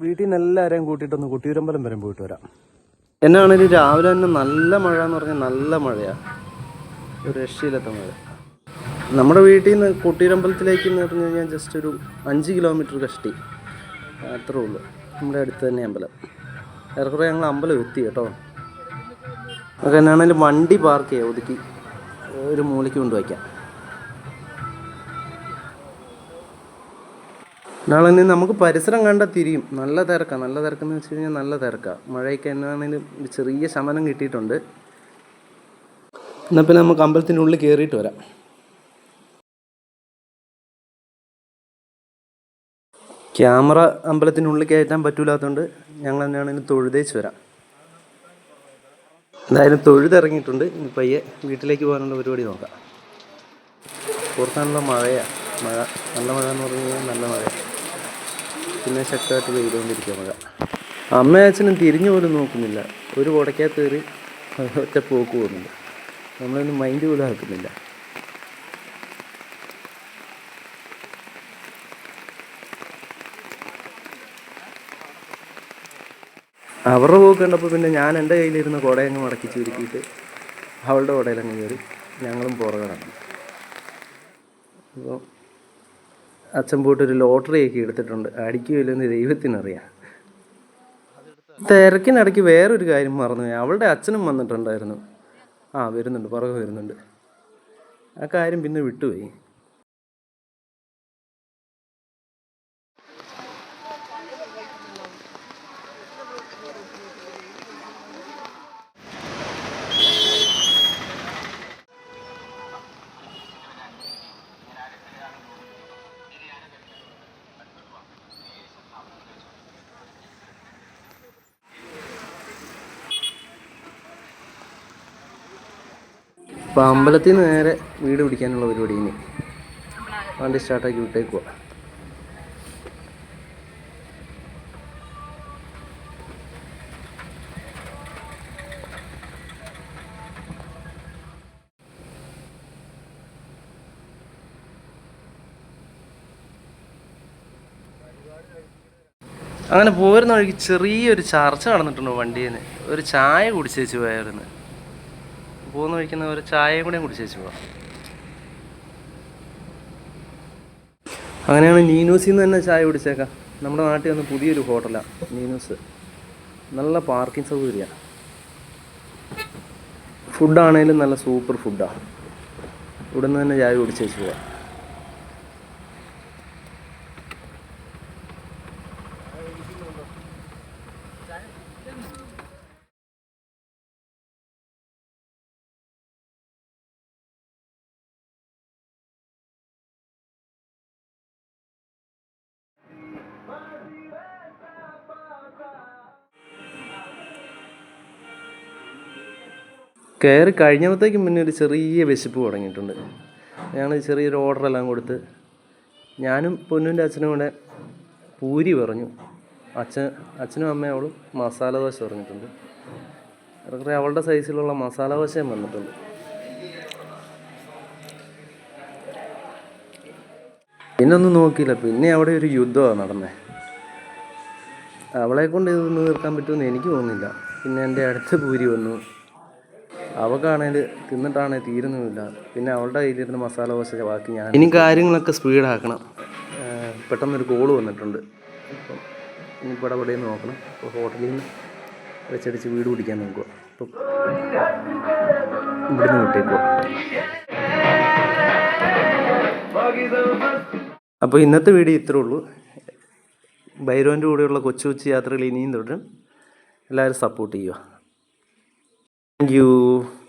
വീട്ടിൽ നിന്ന് എല്ലാവരെയും കൂട്ടിയിട്ടൊന്ന് കുട്ടിയൂരമ്പലം വരെ പോയിട്ട് വരാം. എന്നാണെങ്കിൽ രാവിലെ തന്നെ നല്ല മഴ എന്ന് പറഞ്ഞാൽ നല്ല മഴയാണ് ഒരു രക്ഷയില്ലാത്ത മഴ. നമ്മുടെ വീട്ടിൽ നിന്ന് കുട്ടിയൂരമ്പലത്തിലേക്ക് എന്ന് പറഞ്ഞു കഴിഞ്ഞാൽ ജസ്റ്റ് ഒരു അഞ്ച് കിലോമീറ്റർ കഷ്ടി. അത്രേ ഉള്ളൂ. നമ്മുടെ അടുത്ത് തന്നെ അമ്പലം. ഏറെക്കുറെ ഞങ്ങൾ അമ്പലം എത്തി കേട്ടോ. നമുക്ക് എന്നാണെങ്കിലും വണ്ടി പാർക്ക് ചെയ്യാം. ഒതുക്കി ഒരു മൂലയ്ക്ക് കൊണ്ടുവയ്ക്കാം നാളെ നിന്ന് നമുക്ക് പരിസരം കണ്ടാൽ തിരിയും. നല്ല തിരക്കാണ് നല്ല തിരക്കെന്ന് വെച്ച് കഴിഞ്ഞാൽ നല്ല തിരക്കാണ് മഴയൊക്കെ എന്നാണെങ്കിലും ചെറിയ ശമനം കിട്ടിയിട്ടുണ്ട്. എന്നാൽ പിന്നെ നമുക്ക് അമ്പലത്തിന്റെ ഉള്ളിൽ കയറിയിട്ട് വരാം. ക്യാമറ അമ്പലത്തിനുള്ളിൽ കയറ്റാൻ പറ്റൂലാത്തതുകൊണ്ട് ഞങ്ങൾ തന്നെയാണെങ്കിലും തൊഴുതേച്ച് വരാം. എന്തായാലും തൊഴുതിറങ്ങിയിട്ടുണ്ട് ഇനി പയ്യെ വീട്ടിലേക്ക് പോകാനുള്ള പരിപാടി നോക്കാം. പുറത്താണല്ലോ മഴയാണ് മഴ. നല്ല മഴ എന്ന് പറഞ്ഞു കഴിഞ്ഞാൽ നല്ല മഴ. പിന്നെ ശക്തമായിട്ട് പെയ്തുകൊണ്ടിരിക്കുക മഴ. അമ്മയും അച്ഛനും തിരിഞ്ഞു പോലും നോക്കുന്നില്ല. ഒരു കുടക്കകത്ത് കയറി ഒറ്റ പോക്ക് പോകുന്നുണ്ട്. നമ്മളൊന്നും മൈൻഡ് പോലും ആക്കുന്നില്ല. അവരുടെ പോക്ക് കണ്ടപ്പോൾ പിന്നെ ഞാൻ എന്റെ കയ്യിലിരുന്ന കുടയങ്ങ് മടക്കി ചുരുക്കിയിട്ട് അവളുടെ കുടയിലങ്ങ് കയറി ഞങ്ങളും പുറകെ നടന്നു. അപ്പോൾ അച്ഛൻ പോയിട്ട് ഒരു ലോട്ടറി ഒക്കെ എടുത്തിട്ടുണ്ട് അടിക്കുമില്ലെന്ന് ദൈവത്തിനറിയാം. തിരക്കിനിടയ്ക്ക് വേറൊരു കാര്യം മറന്നു. അവളുടെ അച്ഛനും വന്നിട്ടുണ്ടായിരുന്നു. ആ വരുന്നുണ്ട്. പുറകെ വരുന്നുണ്ട്. ആ കാര്യം പിന്നെ വിട്ടുപോയി. അപ്പോൾ അമ്പലത്തിൽ നിന്ന് നേരെ വീട് പിടിക്കാനുള്ള പരിപാടി ഇനി. വണ്ടി സ്റ്റാർട്ടാക്കി വിട്ടേക്കുക അങ്ങനെ പോരുന്ന വഴിക്ക് ചെറിയൊരു ചർച്ച നടന്നിട്ടുണ്ട് വണ്ടിയിൽ നിന്ന് ഒരു ചായ കുടിച്ചേച്ച് പോയായിരുന്നു പോകുന്ന വഴിക്കുന്ന ഒരു ചായയും കൂടെ കുടിച്ചേച്ച് പോവാം. അങ്ങനെയാണ് നീനൂസിൽ നിന്ന് തന്നെ ചായ കുടിച്ചേക്കാം. നമ്മുടെ നാട്ടിൽ വന്ന് പുതിയൊരു ഹോട്ടലാണ് നീനൂസ്. നല്ല പാർക്കിംഗ് സൗകര്യമാണ് ഫുഡാണേലും നല്ല സൂപ്പർ ഫുഡാണ് ഇവിടുന്ന് തന്നെ ചായ കുടിച്ചേച്ച് പോവാം. കയറി കഴിഞ്ഞപ്പോഴത്തേക്കും പിന്നെ ഒരു ചെറിയ വിശപ്പ് തുടങ്ങിയിട്ടുണ്ട്. ഞങ്ങൾ ചെറിയൊരു ഓർഡറെല്ലാം കൊടുത്ത് ഞാനും പൊന്നുവിന്റെ അച്ഛനും കൂടെ പൂരി പറഞ്ഞു. അച്ഛൻ അച്ഛനും അമ്മയും അവളും മസാല ദോശ പറഞ്ഞിട്ടുണ്ട്. ഏറെക്കുറെ അവളുടെ സൈസിലുള്ള മസാല ദോശയും വന്നിട്ടുണ്ട്. പിന്നെ ഒന്നും നോക്കിയില്ല. പിന്നെ അവിടെ ഒരു യുദ്ധമാണ് നടന്നത് അവളെ കൊണ്ട് ഇതൊന്നും തീർക്കാൻ പറ്റുമെന്ന് എനിക്ക് തോന്നുന്നില്ല. പിന്നെ എന്റെ അടുത്ത പൂരി വന്നു. അവക്കാണേൽ തിന്നിട്ടാണേ തീരുന്നുമില്ല പിന്നെ അവളുടെ കയ്യിലിരുന്ന് മസാല ദോശ ബാക്കി ഞാൻ ഇനി കാര്യങ്ങളൊക്കെ സ്പീഡാക്കണം പെട്ടെന്ന് പെട്ടെന്നൊരു കോൾ വന്നിട്ടുണ്ട്. അപ്പം ഇനി ഇവിടെ ഇവിടെ നോക്കണം. അപ്പോൾ ഹോട്ടലിൽ നിന്ന് വെച്ചടിച്ച് വീട് പിടിക്കാൻ നോക്കുക. അപ്പം ഇവിടുന്ന് വിട്ടേക്കുക അപ്പോൾ ഇന്നത്തെ വീഡിയോ ഇത്രേ ഉള്ളൂ. ഭൈരവന്റെ കൂടെയുള്ള കൊച്ചു കൊച്ചു യാത്രകൾ ഇനിയും തുടരും. എല്ലാവരും സപ്പോർട്ട് ചെയ്യുക. you